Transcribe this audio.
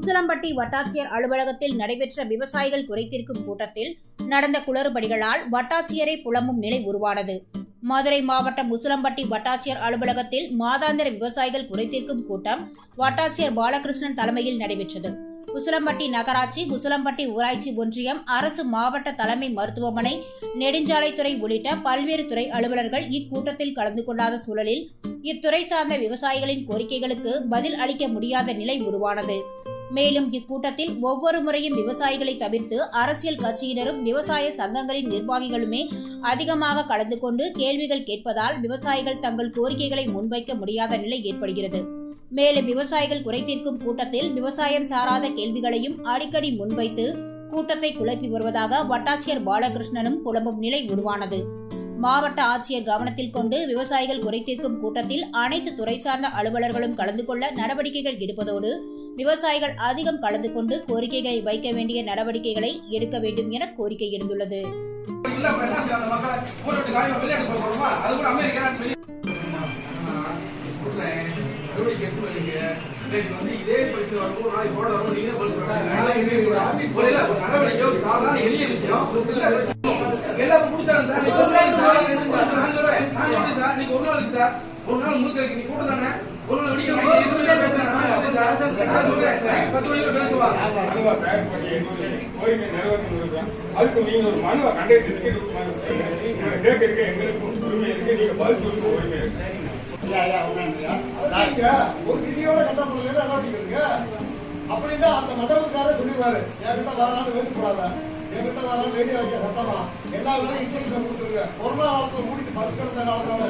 உசிலம்பட்டி வட்டாட்சியர் அலுவலகத்தில் நடைபெற்ற விவசாயிகள் குறைத்திருக்கும் கூட்டத்தில் நடந்த குளறுபடிகளால் வட்டாட்சியரை புலம்பும் நிலை உருவானது. மதுரை மாவட்டம் உசிலம்பட்டி வட்டாட்சியர் அலுவலகத்தில் மாதாந்திர விவசாயிகள் குறைதீர்க்கும் கூட்டம் வட்டாட்சியர் பாலகிருஷ்ணன் தலைமையில் நடைபெற்றது. உசிலம்பட்டி நகராட்சி உசிலம்பட்டி ஊராட்சி ஒன்றியம் அரசு மாவட்ட தலைமை மருத்துவமனை நெடுஞ்சாலைத்துறை உள்ளிட்ட பல்வேறு துறை அலுவலர்கள் இக்கூட்டத்தில் கலந்து கொள்ளாத சூழலில் இத்துறை சார்ந்த விவசாயிகளின் கோரிக்கைகளுக்கு பதில் அளிக்க முடியாத நிலை உருவானது. மேலும் இக்கூட்டத்தில் ஒவ்வொரு முறையும் விவசாயிகளை தவிர்த்து அரசியல் கட்சியினரும் விவசாய சங்கங்களின் நிர்வாகிகளுமே அதிகமாக கலந்து கொண்டு கேள்விகள் கேட்பதால் விவசாயிகள் தங்கள் கோரிக்கைகளை முன்வைக்க முடியாத நிலை ஏற்படுகிறது. மேலும் விவசாயிகள் குறைதீர்க்கும் கூட்டத்தில் விவசாயம் சாராத கேள்விகளையும் அடிக்கடி முன்வைத்து கூட்டத்தை குழப்பி வருவதாக வட்டாட்சியர் பாலகிருஷ்ணனும் புலம்பும் நிலை உருவானது. மாவட்ட ஆட்சியர் கவனத்தில் கொண்டு விவசாயிகள் குறைதீர்க்கும் கூட்டத்தில் அனைத்து துறை சார்ந்த அலுவலர்களும் கலந்து கொள்ள நடவடிக்கைகள் எடுப்பதோடு விவசாயிகள் அதிகம் கலந்து கொண்டு கோரிக்கைகளை வைக்க வேண்டிய நடவடிக்கைகளை எடுக்க வேண்டும் என கோரிக்கை எழுந்துள்ளது இல்ல வந்து இதே பரிசு வரும்போது நாளைக்கு போட வரும் நீங்க பதில் சொல்லுங்க ஒரு நடவடிக்கை ஒரு சாதாரண எளிய விஷயம் எல்லாரும் புடிச்சாங்க சார் நீங்க ஒரு நாள் சார் சார் நீங்க ஒரு நாளுக்கு சார் ஒரு நாள் முழுக்க நீ கூட தானே? ஒரு நாள் கொடுக்குறோம் அதுக்கு நீங்க ஒரு மனுவை கண்டக்ட் கேட்க இருக்க எங்களுக்கு உரிமை இருக்கு நீங்க பதில் சொல்லுங்க உரிமை ஒரு விதியோட சட்டம் போடுறது நடவடிக்கைங்க அப்படின்னா அந்த மண்டபத்துக்காரர் சொல்லிடுவாரு. என்கிட்ட வராது வேண்டு போடாத. என்கிட்ட வராது வேண்டிய வைக்க சட்டமா எல்லா வேலையும் இன்சூரன்ஸ் கொடுத்துருங்க. கொரோனா காலத்துல மூடிட்டு பரிசு காலத்தோட